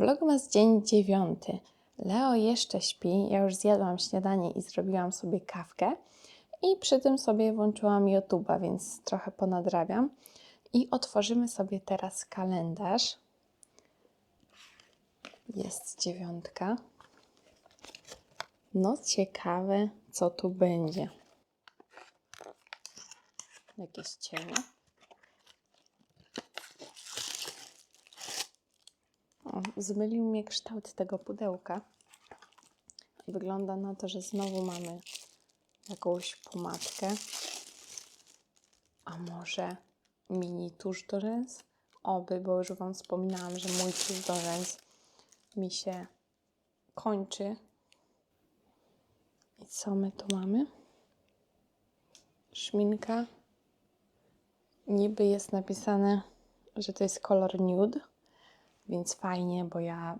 Vlogmas dzień dziewiąty. Leo jeszcze śpi, ja już zjadłam śniadanie i zrobiłam sobie kawkę i przy tym sobie włączyłam YouTube'a, więc trochę ponadrabiam. I otworzymy sobie teraz kalendarz. Jest dziewiątka. No ciekawe, co tu będzie. Jakieś cienie. O, zmylił mnie kształt tego pudełka. Wygląda na to, że znowu mamy jakąś pomadkę. A może mini tusz do rzęs? Oby, bo już Wam wspominałam, że mój tusz do rzęs mi się kończy. I co my tu mamy? Szminka. Niby jest napisane, że to jest kolor nude, więc fajnie, bo ja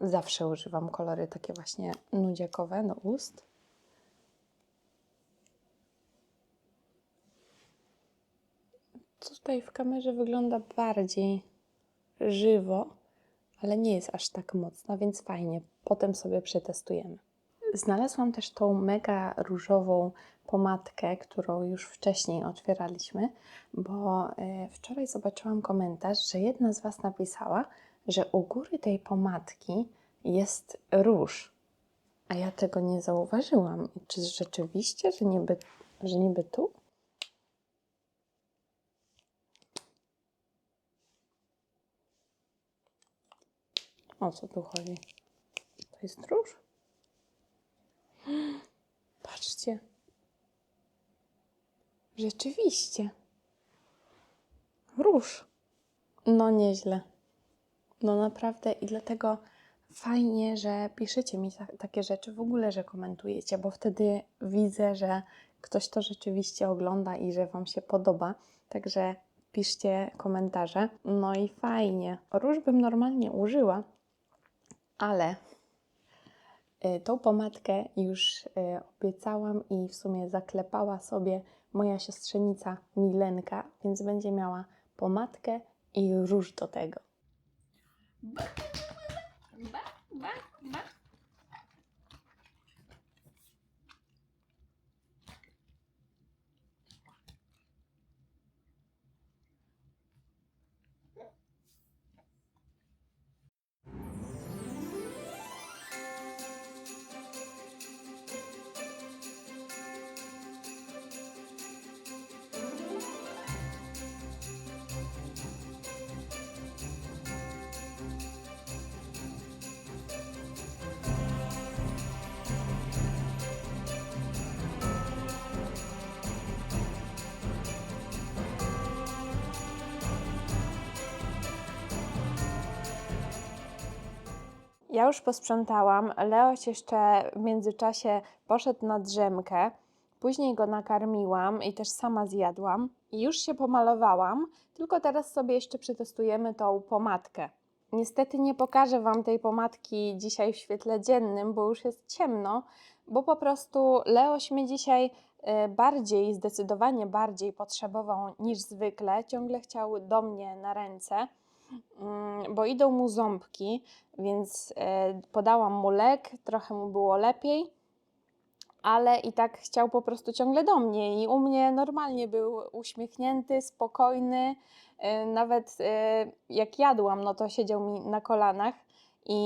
zawsze używam kolory takie właśnie nudziakowe do ust. Tutaj w kamerze wygląda bardziej żywo, ale nie jest aż tak mocna, więc fajnie. Potem sobie przetestujemy. Znalazłam też tą mega różową pomadkę, którą już wcześniej otwieraliśmy, bo e, wczoraj zobaczyłam komentarz, że jedna z Was napisała, że u góry tej pomadki jest róż, a ja tego nie zauważyłam. I Czy rzeczywiście, że niby, że niby tu? O co tu chodzi? To jest róż? Patrzcie. Rzeczywiście. Róż. No nieźle. No naprawdę i dlatego fajnie, że piszecie mi ta, takie rzeczy, w ogóle, że komentujecie, bo wtedy widzę, że ktoś to rzeczywiście ogląda i że Wam się podoba. Także piszcie komentarze. No i fajnie. Róż bym normalnie użyła, ale y, tą pomadkę już y, obiecałam i w sumie zaklepała sobie moja siostrzenica Milenka, więc będzie miała pomadkę i róż do tego. But Ja już posprzątałam. Leoś jeszcze w międzyczasie poszedł na drzemkę. Później go nakarmiłam i też sama zjadłam. I już się pomalowałam, tylko teraz sobie jeszcze przetestujemy tą pomadkę. Niestety nie pokażę Wam tej pomadki dzisiaj w świetle dziennym, bo już jest ciemno, bo po prostu Leoś mnie dzisiaj e, bardziej, zdecydowanie bardziej potrzebował niż zwykle. Ciągle chciał do mnie na ręce. Mm, bo idą mu ząbki, więc e, podałam mu lek, trochę mu było lepiej, ale i tak chciał po prostu ciągle do mnie i u mnie normalnie był uśmiechnięty, spokojny, e, nawet e, jak jadłam, no to siedział mi na kolanach i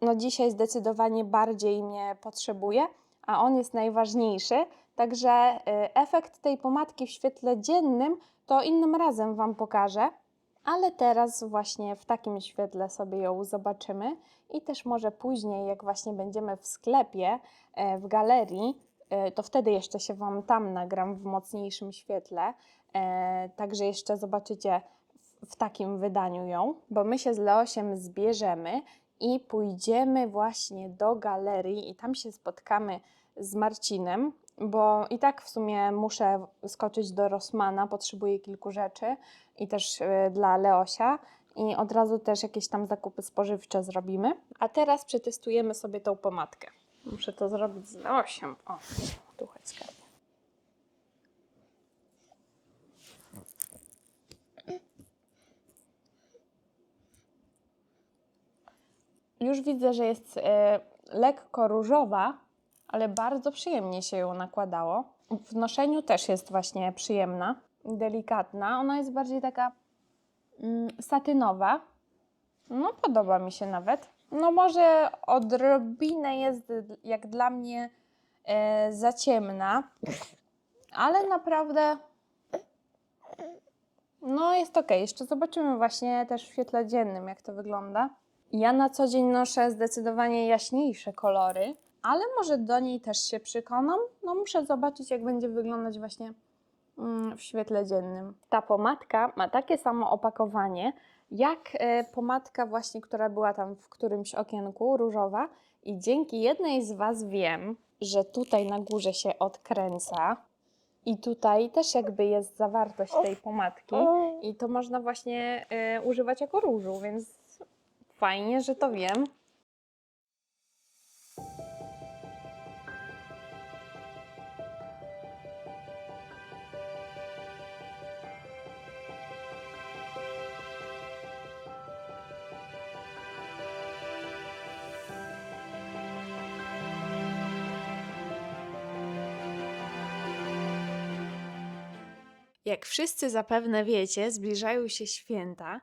no dzisiaj zdecydowanie bardziej mnie potrzebuje, a on jest najważniejszy, także efekt tej pomadki w świetle dziennym to innym razem Wam pokażę ale teraz właśnie w takim świetle sobie ją zobaczymy i też może później, jak właśnie będziemy w sklepie, e, w galerii, e, to wtedy jeszcze się Wam tam nagram w mocniejszym świetle, e, także jeszcze zobaczycie w takim wydaniu ją, bo my się z Leosiem zbierzemy i pójdziemy właśnie do galerii i tam się spotkamy z Marcinem, bo i tak w sumie muszę skoczyć do Rossmana, potrzebuję kilku rzeczy i też y, dla Leosia i od razu też jakieś tam zakupy spożywcze zrobimy. A teraz przetestujemy sobie tą pomadkę. Muszę to zrobić z Leosiem. O, tu chodź skarbie. Już widzę, że jest e, lekko różowa, ale bardzo przyjemnie się ją nakładało. W noszeniu też jest właśnie przyjemna, delikatna. Ona jest bardziej taka mm, satynowa. No, podoba mi się nawet. No, może odrobinę jest jak dla mnie e, za ciemna, ale naprawdę no jest ok. Jeszcze zobaczymy właśnie też w świetle dziennym, jak to wygląda. Ja na co dzień noszę zdecydowanie jaśniejsze kolory, ale może do niej też się przekonam. No muszę zobaczyć, jak będzie wyglądać właśnie mm, w świetle dziennym. Ta pomadka ma takie samo opakowanie, jak e, pomadka właśnie, która była tam w którymś okienku, różowa. I dzięki jednej z Was wiem, że tutaj na górze się odkręca. I tutaj też jakby jest zawartość tej pomadki i to można właśnie e, używać jako różu, więc fajnie, że to wiem. Jak wszyscy zapewne wiecie, zbliżają się święta,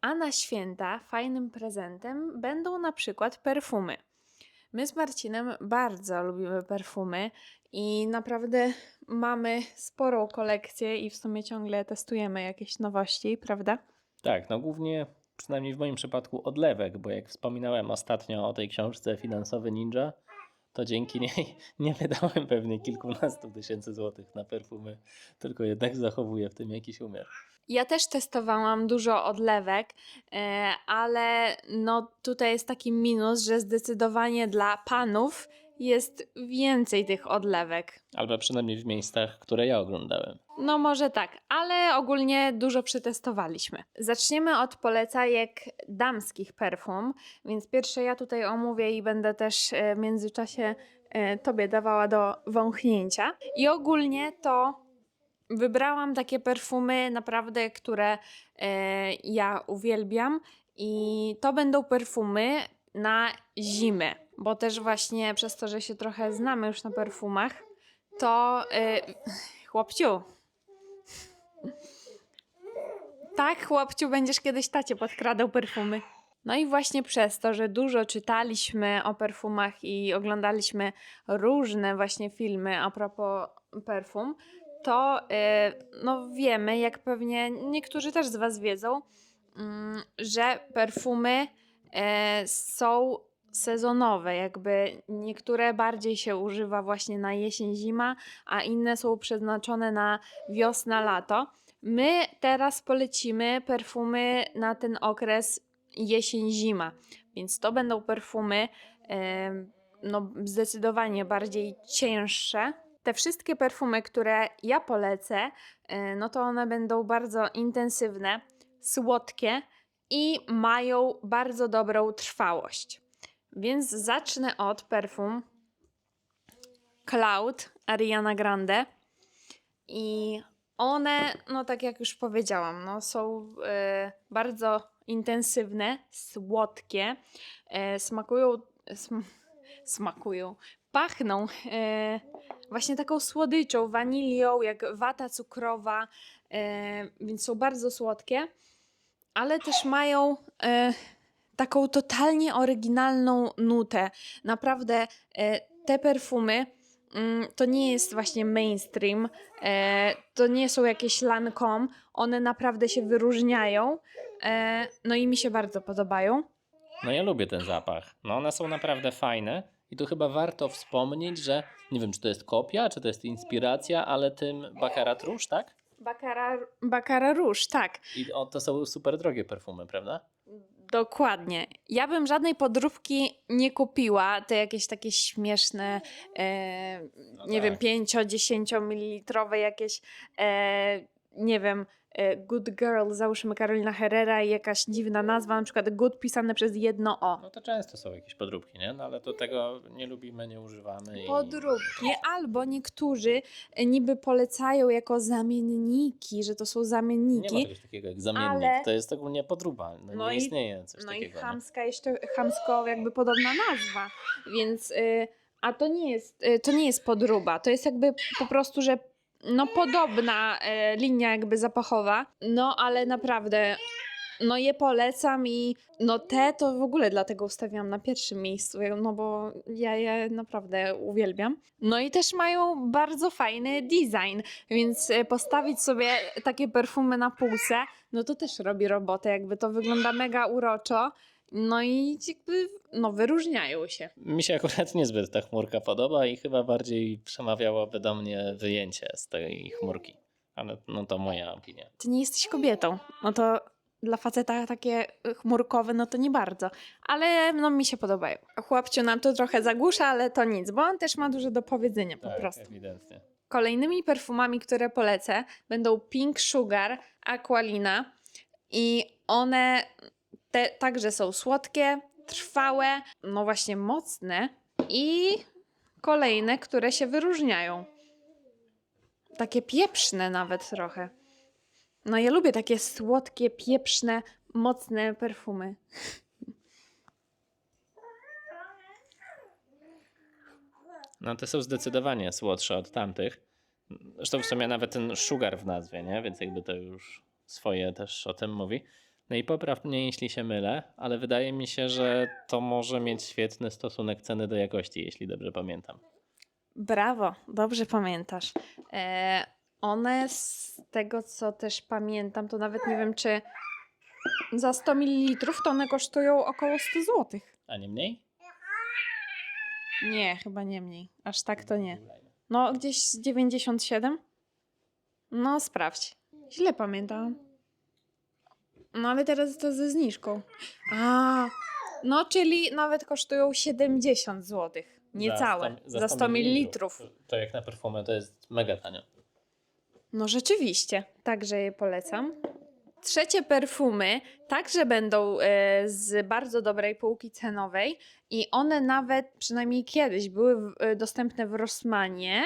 a na święta fajnym prezentem będą na przykład perfumy. My z Marcinem bardzo lubimy perfumy i naprawdę mamy sporą kolekcję i w sumie ciągle testujemy jakieś nowości, prawda? Tak, no głównie, przynajmniej w moim przypadku, odlewek, bo jak wspominałem ostatnio o tej książce Finansowy Ninja, to dzięki niej nie wydałem pewnie kilkunastu tysięcy złotych na perfumy, tylko jednak zachowuję w tym jakiś umiar. Ja też testowałam dużo odlewek, e, ale no tutaj jest taki minus, że zdecydowanie dla panów jest więcej tych odlewek. Albo przynajmniej w miejscach, które ja oglądałem. No może tak, ale ogólnie dużo przetestowaliśmy. Zaczniemy od polecajek damskich perfum, więc pierwsze ja tutaj omówię i będę też e, w międzyczasie e, Tobie dawała do wąchnięcia. I ogólnie to wybrałam takie perfumy naprawdę, które e, ja uwielbiam i to będą perfumy na zimę, bo też właśnie przez to, że się trochę znamy już na perfumach, to e, chłopciu, tak, chłopciu, będziesz kiedyś tacie podkradał perfumy. No i właśnie przez to, że dużo czytaliśmy o perfumach i oglądaliśmy różne właśnie filmy a propos perfum, to yy, no wiemy, jak pewnie niektórzy też z Was wiedzą, mm, że perfumy e, są sezonowe, jakby niektóre bardziej się używa właśnie na jesień, zima, a inne są przeznaczone na wiosna, lato. My teraz polecimy perfumy na ten okres jesień-zima, więc to będą perfumy no, zdecydowanie bardziej cięższe. Te wszystkie perfumy, które ja polecę, e, no to one będą bardzo intensywne, słodkie i mają bardzo dobrą trwałość. Więc zacznę od perfum Cloud Ariana Grande. I one, no tak jak już powiedziałam, no są e, bardzo intensywne, słodkie, e, smakują, sm, smakują, pachną e, właśnie taką słodyczą, wanilią, jak wata cukrowa, e, więc są bardzo słodkie, ale też mają e, taką totalnie oryginalną nutę. Naprawdę e, te perfumy mm, to nie jest właśnie mainstream, e, to nie są jakieś Lancome, one naprawdę się wyróżniają, e, no i mi się bardzo podobają. No ja lubię ten zapach. No one są naprawdę fajne i tu chyba warto wspomnieć, że nie wiem, czy to jest kopia, czy to jest inspiracja, ale tym Baccarat Rouge, tak? Baccarat, Baccarat Rouge, tak. I o, to są super drogie perfumy, prawda? Dokładnie. Ja bym żadnej podróbki nie kupiła. Te jakieś takie śmieszne, e, No nie tak. wiem, 5-10 ml jakieś, e, nie wiem, Good Girl, załóżmy Karolina Herrera i jakaś dziwna nazwa, na przykład Good pisane przez jedno O. No to często są jakieś podróbki, nie? No ale to tego nie lubimy, nie używamy. i- Podróbki, albo niektórzy e, niby polecają jako zamienniki, że to są Nie ma zamienniki. czegoś takiego jak zamiennik. ale- To jest ogólnie podróba. No, No nie i- istnieje coś No i takiego. nie? chamska jeszcze, chamsko jakby podobna nazwa, więc, y, a to nie jest, to nie jest podróba, to jest jakby po prostu, że no podobna y, linia jakby zapachowa, no ale naprawdę, no je polecam i no te to w ogóle dlatego ustawiam na pierwszym miejscu, no bo ja je naprawdę uwielbiam. No i też mają bardzo fajny design, więc y, postawić sobie takie perfumy na półce, no to też robi robotę, jakby to wygląda mega uroczo. No i jakby, no wyróżniają się. Mi się akurat niezbyt ta chmurka podoba i chyba bardziej przemawiałoby do mnie wyjęcie z tej chmurki. Ale no to moja opinia. Ty nie jesteś kobietą, no to dla faceta takie chmurkowe, no to nie bardzo. Ale no mi się podobają. Chłopciu nam to trochę zagłusza, ale to nic, bo on też ma dużo do powiedzenia po Tak, prostu. ewidentnie. Kolejnymi perfumami, które polecę, będą Pink Sugar, Aqualina i one te, także są słodkie, trwałe, no właśnie mocne i kolejne, które się wyróżniają. Takie pieprzne nawet trochę. No ja lubię takie słodkie, pieprzne, mocne perfumy. No te są zdecydowanie słodsze od tamtych. Zresztą w sumie nawet ten sugar w nazwie, nie? Więc jakby to już swoje też o tym mówi. No i popraw mnie, jeśli się mylę, ale wydaje mi się, że to może mieć świetny stosunek ceny do jakości, jeśli dobrze pamiętam. Brawo, dobrze pamiętasz. E, one z tego, co też pamiętam, to nawet nie wiem, czy za 100 ml to one kosztują około 100 zł. A nie mniej? Nie, chyba nie mniej. Aż tak to nie. No, gdzieś z 97? No, sprawdź. Źle pamiętałam. No, ale teraz to ze zniżką. A, no, czyli nawet kosztują 70 zł. Niecałe. Za 100 ml. To jak na perfumę to jest mega tanio. No rzeczywiście, także je polecam. Trzecie perfumy także będą e, z bardzo dobrej półki cenowej i one nawet przynajmniej kiedyś były w, e, dostępne w Rossmanie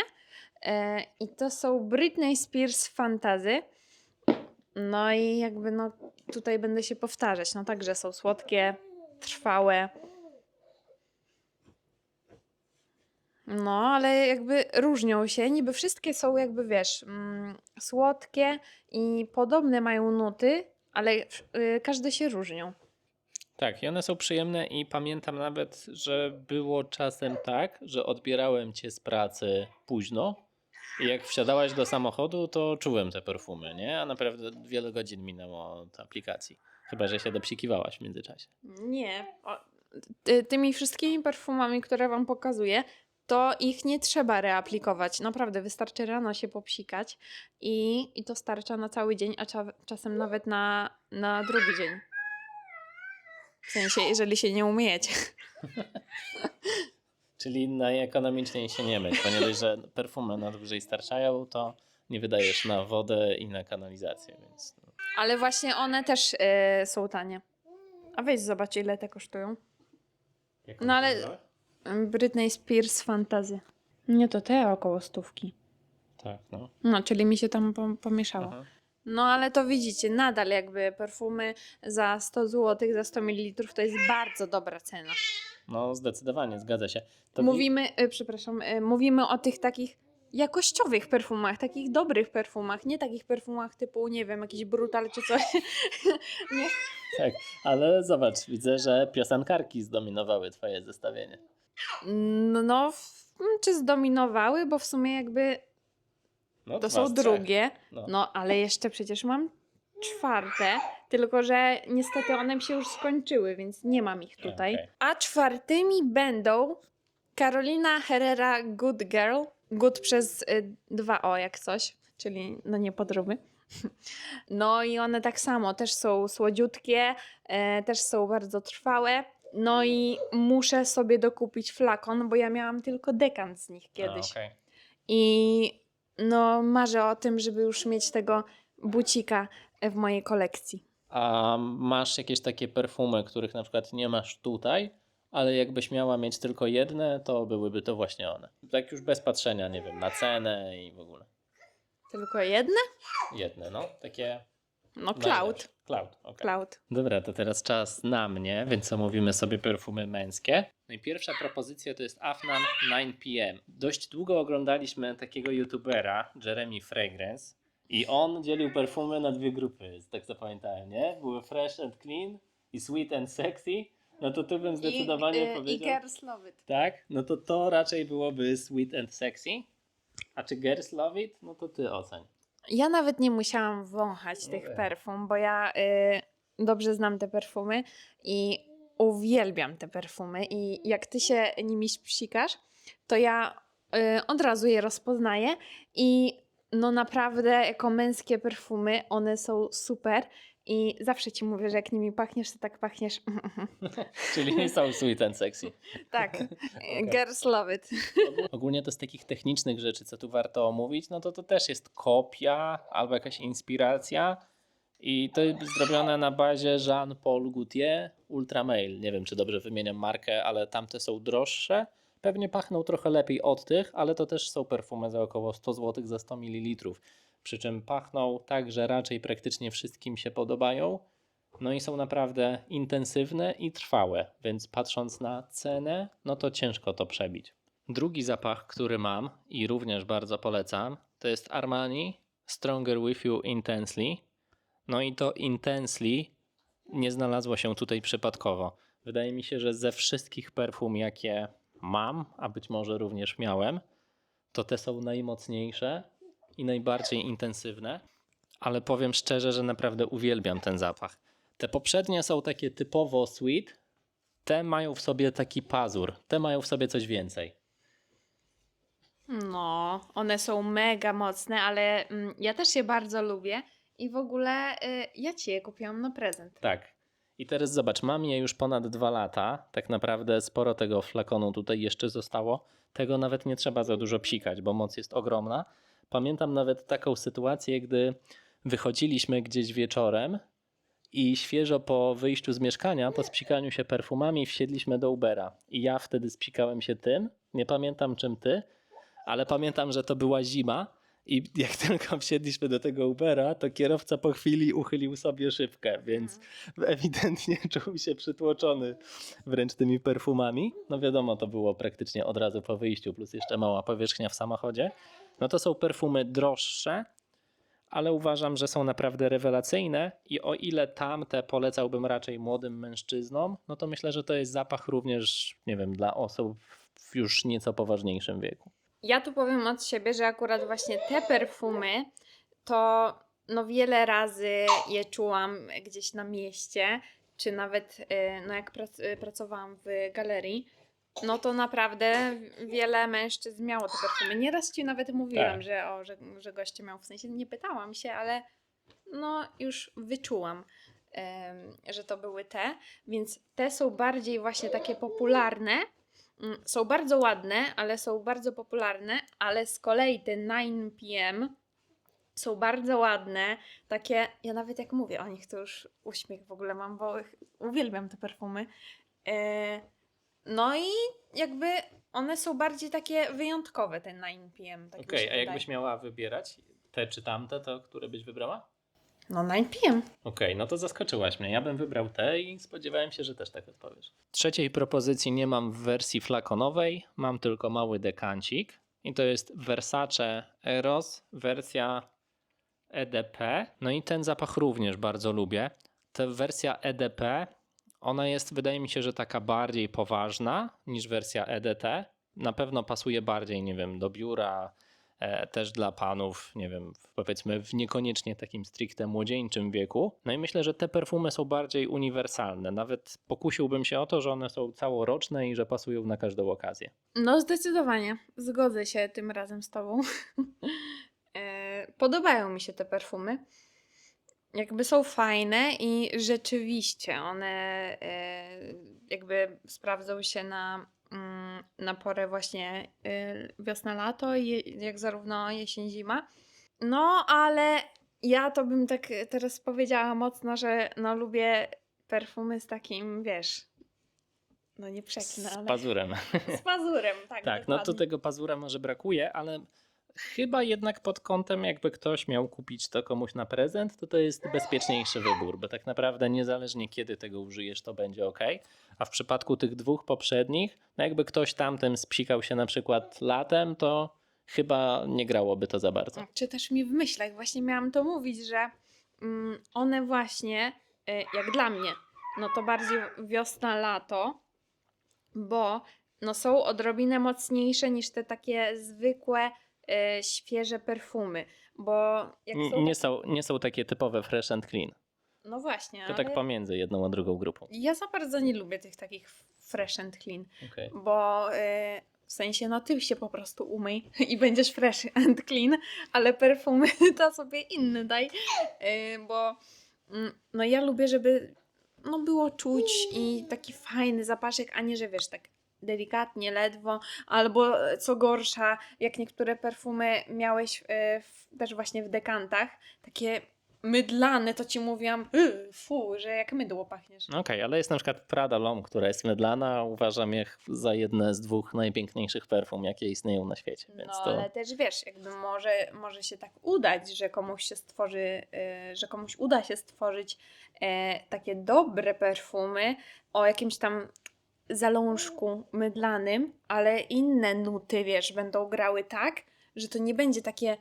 e, i to są Britney Spears Fantasy. No i jakby no tutaj będę się powtarzać, no także są słodkie, trwałe. No, ale jakby różnią się. Niby wszystkie są jakby, wiesz, mm, słodkie i podobne mają nuty, ale y, każde się różnią. Tak, i one są przyjemne i pamiętam nawet, że było czasem tak, że odbierałem cię z pracy późno i jak wsiadałaś do samochodu, to czułem te perfumy, nie? A naprawdę wiele godzin minęło od aplikacji. Chyba, że się dopsikiwałaś w międzyczasie. Nie. O, ty, tymi wszystkimi perfumami, które wam pokazuję, to ich nie trzeba reaplikować. Naprawdę, wystarczy rano się popsikać i, i to starcza na cały dzień, a cza, czasem nawet na, na drugi dzień. W sensie, jeżeli się nie umyjecie. Czyli najekonomiczniej się nie myć, bo nie dość, że perfumy na dłużej starczają, to nie wydajesz na wodę i na kanalizację, więc no, Ale właśnie one też e, są tanie. A weź zobacz, ile te kosztują. Jak No ale- nazywa? Britney Spears Fantasy. Nie, to te około stówki. Tak, no. No, czyli mi się tam pom- pomieszało. Aha. No, ale to widzicie, nadal jakby perfumy za 100 zł, za 100 ml to jest bardzo dobra cena. No, zdecydowanie, zgadza się. To wi- Mówimy, y, przepraszam, y, mówimy o tych takich jakościowych perfumach, takich dobrych perfumach, nie takich perfumach typu, nie wiem, jakiś brutal czy coś. nie. Tak, ale zobacz, widzę, że piosenkarki zdominowały twoje zestawienie. No, no w- czy zdominowały, bo w sumie jakby No, to są trzech. drugie. No. No, ale jeszcze przecież mam czwarte, tylko że niestety one mi się już skończyły, więc nie mam ich tutaj. Okej. A czwartymi będą Carolina Herrera Good Girl, good przez y, dwa O jak coś, czyli no nie podróby. No i one tak samo też są słodziutkie, e, też są bardzo trwałe. No i muszę sobie dokupić flakon, bo ja miałam tylko dekant z nich kiedyś. A, okej. I no marzę o tym, żeby już mieć tego bucika w mojej kolekcji. A masz jakieś takie perfumy, których na przykład nie masz tutaj, ale jakbyś miała mieć tylko jedne, to byłyby to właśnie one. Tak już bez patrzenia, nie wiem, na cenę i w ogóle. Tylko jedne? Jedne, no, takie. No Cloud. Cloud, okej. Cloud. Dobra, to teraz czas na mnie, więc omówimy sobie perfumy męskie. No i pierwsza propozycja to jest Afnan 9pm. Dość długo oglądaliśmy takiego youtubera, Jeremy Fragrance, i on dzielił perfumy na dwie grupy, tak zapamiętałem, nie? Były fresh and clean i sweet and sexy. No to tu bym zdecydowanie I, y, powiedział... I Girls Love It. Tak? No to to raczej byłoby sweet and sexy. A czy girls love it? No to ty oceń. Ja nawet nie musiałam wąchać No tych perfum, bo ja y, dobrze znam te perfumy i uwielbiam te perfumy. I jak ty się nimi psikasz, to ja y, od razu je rozpoznaję. I no naprawdę, jako męskie perfumy, one są super. I zawsze ci mówię, że jak nimi pachniesz, to tak pachniesz. Czyli nie są sweet and sexy. tak, girls love it. Ogólnie to z takich technicznych rzeczy, co tu warto omówić, no to to też jest kopia albo jakaś inspiracja. I to jest zrobione na bazie Jean-Paul Gaultier Ultramail. Nie wiem, czy dobrze wymieniam markę, ale tamte są droższe. Pewnie pachną trochę lepiej od tych, ale to też są perfumy za około 100 zł za 100 ml. Przy czym pachną tak, że raczej praktycznie wszystkim się podobają. No i są naprawdę intensywne i trwałe, więc patrząc na cenę, no to ciężko to przebić. Drugi zapach, który mam i również bardzo polecam, to jest Armani Stronger With You Intensely. No i to Intensely nie znalazło się tutaj przypadkowo. Wydaje mi się, że ze wszystkich perfum, jakie mam, a być może również miałem, to te są najmocniejsze i najbardziej intensywne. Ale powiem szczerze, że naprawdę uwielbiam ten zapach. Te poprzednie są takie typowo sweet, te mają w sobie taki pazur, te mają w sobie coś więcej. No, one są mega mocne, ale mm, ja też je bardzo lubię i w ogóle y, ja ci je kupiłam na prezent. Tak. I teraz zobacz, mam je już ponad dwa lata. Tak naprawdę sporo tego flakonu tutaj jeszcze zostało. Tego nawet nie trzeba za dużo psikać, bo moc jest ogromna. Pamiętam nawet taką sytuację, gdy wychodziliśmy gdzieś wieczorem i świeżo po wyjściu z mieszkania, po spsikaniu się perfumami, wsiedliśmy do Ubera. I ja wtedy spsikałem się tym. Nie pamiętam czym ty, ale pamiętam, że to była zima. I jak tylko wsiedliśmy do tego Ubera, to kierowca po chwili uchylił sobie szybkę, więc ewidentnie czuł się przytłoczony wręcz tymi perfumami. No wiadomo, to było praktycznie od razu po wyjściu, plus jeszcze mała powierzchnia w samochodzie. No to są perfumy droższe, ale uważam, że są naprawdę rewelacyjne i o ile tamte polecałbym raczej młodym mężczyznom, no to myślę, że to jest zapach również, nie wiem, dla osób w już nieco poważniejszym wieku. Ja tu powiem od siebie, że akurat właśnie te perfumy to no wiele razy je czułam gdzieś na mieście, czy nawet y, no jak y, pracowałam w galerii, no to naprawdę wiele mężczyzn miało te perfumy. Nieraz ci nawet mówiłam, Tak. że, o, że, że goście miał, w sensie nie pytałam się, ale no już wyczułam, że to były te, więc te są bardziej właśnie takie popularne, są bardzo ładne, ale są bardzo popularne, ale z kolei te 9pm są bardzo ładne, takie, ja nawet jak mówię o nich, to już uśmiech w ogóle mam, bo uwielbiam te perfumy. E, no i jakby one są bardziej takie wyjątkowe, te 9pm. Tak Okej, się a jakbyś miała wybierać te czy tamte, to które byś wybrała? No 9pm. Okej, no to zaskoczyłaś mnie. Ja bym wybrał te i spodziewałem się, że też tak odpowiesz. Trzeciej propozycji nie mam w wersji flakonowej, mam tylko mały dekancik. I to jest Versace Eros, wersja EDP. No i ten zapach również bardzo lubię. Ta wersja EDP, ona jest, wydaje mi się, że taka bardziej poważna niż wersja EDT. Na pewno pasuje bardziej, nie wiem, do biura, też dla panów, nie wiem, powiedzmy w niekoniecznie takim stricte młodzieńczym wieku. No i myślę, że te perfumy są bardziej uniwersalne. Nawet pokusiłbym się o to, że one są całoroczne i że pasują na każdą okazję. No zdecydowanie, zgodzę się tym razem z Tobą. E, Podobają mi się te perfumy. Jakby są fajne i rzeczywiście one e, jakby sprawdzą się na, na porę właśnie e, wiosna-lato, jak zarówno jesień-zima. No, ale ja to bym tak teraz powiedziała mocno, że no lubię perfumy z takim, wiesz, no nie przeknę, Z ale pazurem. z pazurem, tak, Tak, no to dokładnie. tego pazura może brakuje, ale chyba jednak pod kątem, jakby ktoś miał kupić to komuś na prezent, to to jest bezpieczniejszy wybór, bo tak naprawdę niezależnie kiedy tego użyjesz, to będzie ok. A w przypadku tych dwóch poprzednich, no jakby ktoś tamtym spsikał się na przykład latem, to chyba nie grałoby to za bardzo. Czy też mi w myślach właśnie miałam to mówić, że mm, one właśnie, y, jak dla mnie, no to bardziej wiosna, lato, bo no są odrobinę mocniejsze niż te takie zwykłe, świeże perfumy, bo jak są... Nie są, nie są takie typowe fresh and clean. No właśnie, To ale tak pomiędzy jedną a drugą grupą. ja za bardzo nie lubię tych takich fresh and clean, Okay. bo y, w sensie no ty się po prostu umyj i będziesz fresh and clean, ale perfumy to sobie inny daj, y, bo mm, no ja lubię, żeby no było czuć i taki fajny zapaszek, a nie, że wiesz, tak delikatnie, ledwo, albo e, co gorsza, jak niektóre perfumy miałeś y, w, też właśnie w dekantach, takie mydlane, to ci mówiłam, "Y, fu, że jak mydło pachniesz. Okej, ale jest na przykład Prada L'Homme, która jest mydlana, uważam je za jedne z dwóch najpiękniejszych perfum, jakie istnieją na świecie. No, to... ale też wiesz, jakby może, może się tak udać, że komuś się stworzy, y, że komuś uda się stworzyć e, takie dobre perfumy o jakimś tam zalążku mydlanym, ale inne nuty, wiesz, będą grały tak, że to nie będzie takie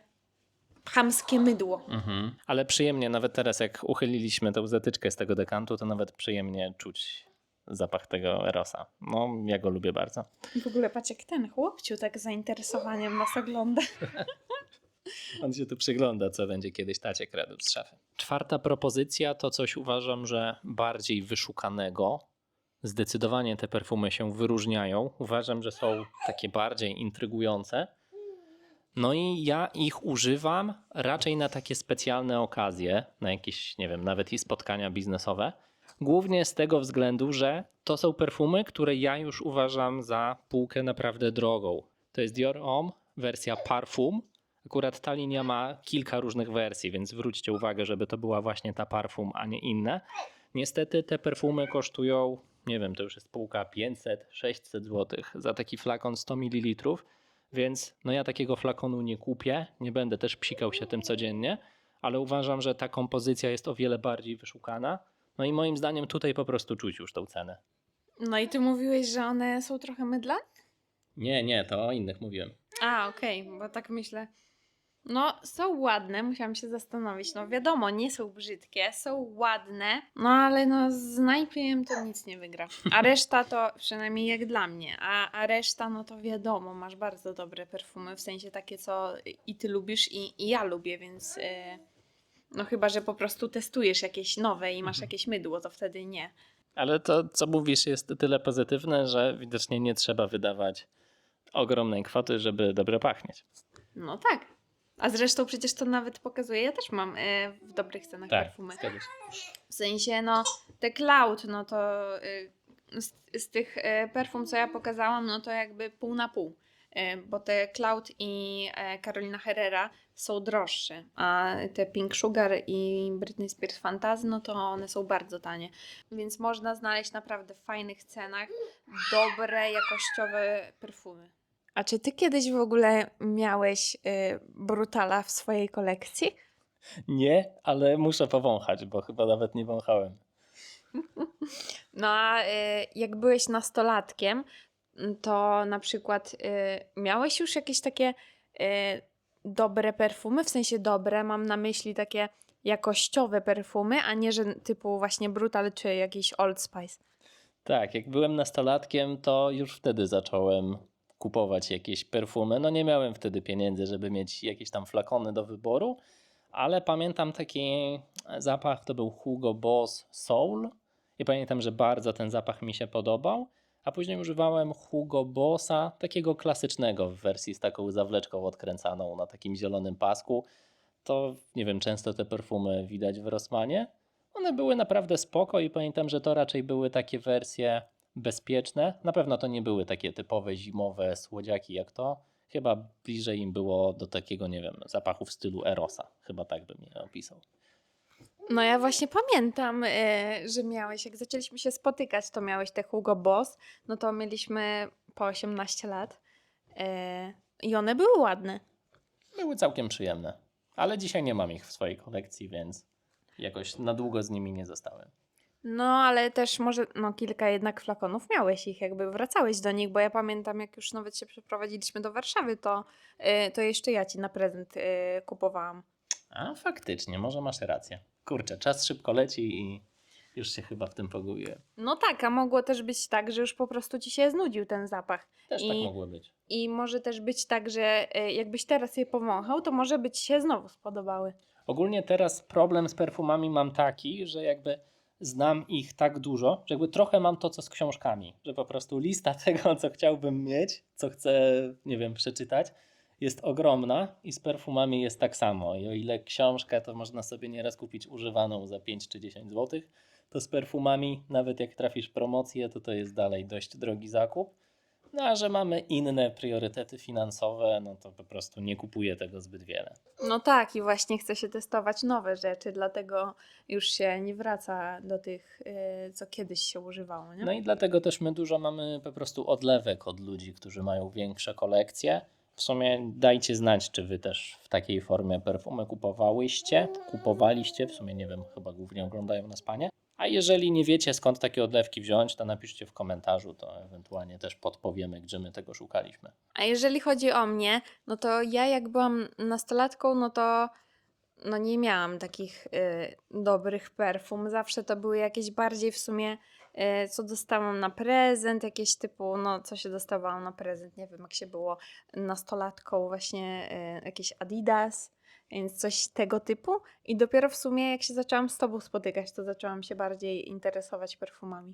chamskie mydło. Mhm. Ale przyjemnie, nawet teraz jak uchyliliśmy tą zatyczkę z tego dekantu, to nawet przyjemnie czuć zapach tego Erosa. No, ja go lubię bardzo. W ogóle patrz jak ten chłopciu tak zainteresowaniem nas ogląda. On się tu przygląda, co będzie kiedyś tacie kradł z szafy. Czwarta propozycja to coś uważam, że bardziej wyszukanego. Zdecydowanie te perfumy się wyróżniają. Uważam, że są takie bardziej intrygujące. No i ja ich używam raczej na takie specjalne okazje, na jakieś, nie wiem, nawet i spotkania biznesowe. Głównie z tego względu, że to są perfumy, które ja już uważam za półkę naprawdę drogą. To jest Dior Homme, wersja Parfum. Akurat ta linia ma kilka różnych wersji, więc zwróćcie uwagę, żeby to była właśnie ta Parfum, a nie inne. Niestety te perfumy kosztują, nie wiem, to już jest półka 500-600 zł za taki flakon 100 ml, więc no ja takiego flakonu nie kupię, nie będę też psikał się tym codziennie, ale uważam, że ta kompozycja jest o wiele bardziej wyszukana. No i moim zdaniem tutaj po prostu czuć już tą cenę. No i ty mówiłeś, że one są trochę mydlane? Nie, nie, to o innych mówiłem. A, okej, bo tak myślę. No, są ładne, musiałam się zastanowić. No wiadomo, nie są brzydkie, są ładne, no ale no z najpierw to nic nie wygra. A reszta to, przynajmniej jak dla mnie, a, a reszta no to wiadomo, masz bardzo dobre perfumy, w sensie takie, co i ty lubisz i, i ja lubię, więc y, no chyba, że po prostu testujesz jakieś nowe i masz Mhm. jakieś mydło, to wtedy nie. Ale to, co mówisz, jest tyle pozytywne, że widocznie nie trzeba wydawać ogromnej kwoty, żeby dobrze pachnieć. No tak. A zresztą przecież to nawet pokazuje, ja też mam y, w dobrych cenach perfumy. zgadza się. W sensie, no, te Cloud, no to y, z, z tych y, perfum, co ja pokazałam, no to jakby pół na pół. Y, bo te Cloud i e, Carolina Herrera są droższe, a te Pink Sugar i Britney Spears Fantasy, no to one są bardzo tanie. Więc można znaleźć naprawdę w fajnych cenach dobre, jakościowe perfumy. A czy ty kiedyś w ogóle miałeś y, Brutala w swojej kolekcji? Nie, ale muszę powąchać, bo chyba nawet nie wąchałem. No a y, jak byłeś nastolatkiem, m, to na przykład y, miałeś już jakieś takie y, dobre perfumy, w sensie dobre, mam na myśli takie jakościowe perfumy, a nie, że typu właśnie Brutal czy jakiś Old Spice. Tak, jak byłem nastolatkiem, to już wtedy zacząłem kupować jakieś perfumy. No nie miałem wtedy pieniędzy, żeby mieć jakieś tam flakony do wyboru, ale pamiętam taki zapach, to był Hugo Boss Soul i pamiętam, że bardzo ten zapach mi się podobał, a później używałem Hugo Bossa, takiego klasycznego w wersji z taką zawleczką odkręcaną na takim zielonym pasku. To nie wiem, często te perfumy widać w Rossmanie. One były naprawdę spoko i pamiętam, że to raczej były takie wersje bezpieczne. Na pewno to nie były takie typowe zimowe słodziaki jak to. Chyba bliżej im było do takiego, nie wiem, zapachu w stylu Erosa. Chyba tak bym je opisał. No ja właśnie pamiętam, e, że miałeś, jak zaczęliśmy się spotykać, to miałeś te Hugo Boss, no to mieliśmy po 18 lat e, i one były ładne. Były całkiem przyjemne. Ale dzisiaj nie mam ich w swojej kolekcji, więc jakoś na długo z nimi nie zostałem. No ale też może, no kilka jednak flakonów miałeś ich, jakby wracałeś do nich, bo ja pamiętam, jak już nawet się przeprowadziliśmy do Warszawy, to, e, to jeszcze ja ci na prezent e, kupowałam. A faktycznie, może masz rację. Kurczę, czas szybko leci i już się chyba w tym pogubiłem. No tak, a mogło też być tak, że już po prostu ci się znudził ten zapach. Też I- tak mogło być. I może też być tak, że e, jakbyś teraz je powąchał, to może by ci się znowu spodobały. Ogólnie teraz problem z perfumami mam taki, że jakby znam ich tak dużo, że jakby trochę mam to, co z książkami, że po prostu lista tego, co chciałbym mieć, co chcę, nie wiem, przeczytać, jest ogromna i z perfumami jest tak samo. I o ile książkę to można sobie nieraz kupić używaną za 5 czy 10 zł, to z perfumami, nawet jak trafisz promocję, to to jest dalej dość drogi zakup. No a że mamy inne priorytety finansowe, no to po prostu nie kupuję tego zbyt wiele. No tak, i właśnie chce się testować nowe rzeczy, dlatego już się nie wraca do tych, e, co kiedyś się używało. Nie? No i dlatego też my dużo mamy po prostu odlewek od ludzi, którzy mają większe kolekcje. W sumie dajcie znać, czy wy też w takiej formie perfumy kupowałyście, kupowaliście, w sumie nie wiem, chyba głównie oglądają nas panie. A jeżeli nie wiecie skąd takie odlewki wziąć, to napiszcie w komentarzu, to ewentualnie też podpowiemy, gdzie my tego szukaliśmy. A jeżeli chodzi o mnie, no to ja jak byłam nastolatką, no to no nie miałam takich y, dobrych perfum. Zawsze to były jakieś bardziej w sumie, y, co dostałam na prezent, jakieś typu, no co się dostawało na prezent, nie wiem jak się było nastolatką, właśnie y, jakieś Adidas, więc coś tego typu. I dopiero w sumie jak się zaczęłam z Tobą spotykać, to zaczęłam się bardziej interesować perfumami.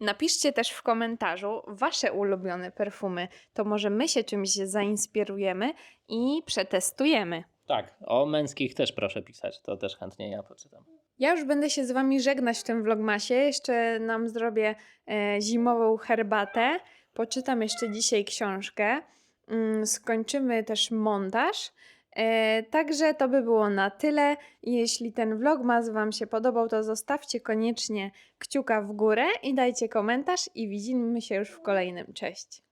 Napiszcie też w komentarzu Wasze ulubione perfumy, to może my się czymś zainspirujemy i przetestujemy. Tak, o męskich też proszę pisać, to też chętnie ja poczytam. Ja już będę się z Wami żegnać w tym vlogmasie. Jeszcze nam zrobię e, zimową herbatę. Poczytam jeszcze dzisiaj książkę. Mm, skończymy też montaż. E, także to by było na tyle. Jeśli ten vlogmas Wam się podobał, to zostawcie koniecznie kciuka w górę i dajcie komentarz i widzimy się już w kolejnym. Cześć!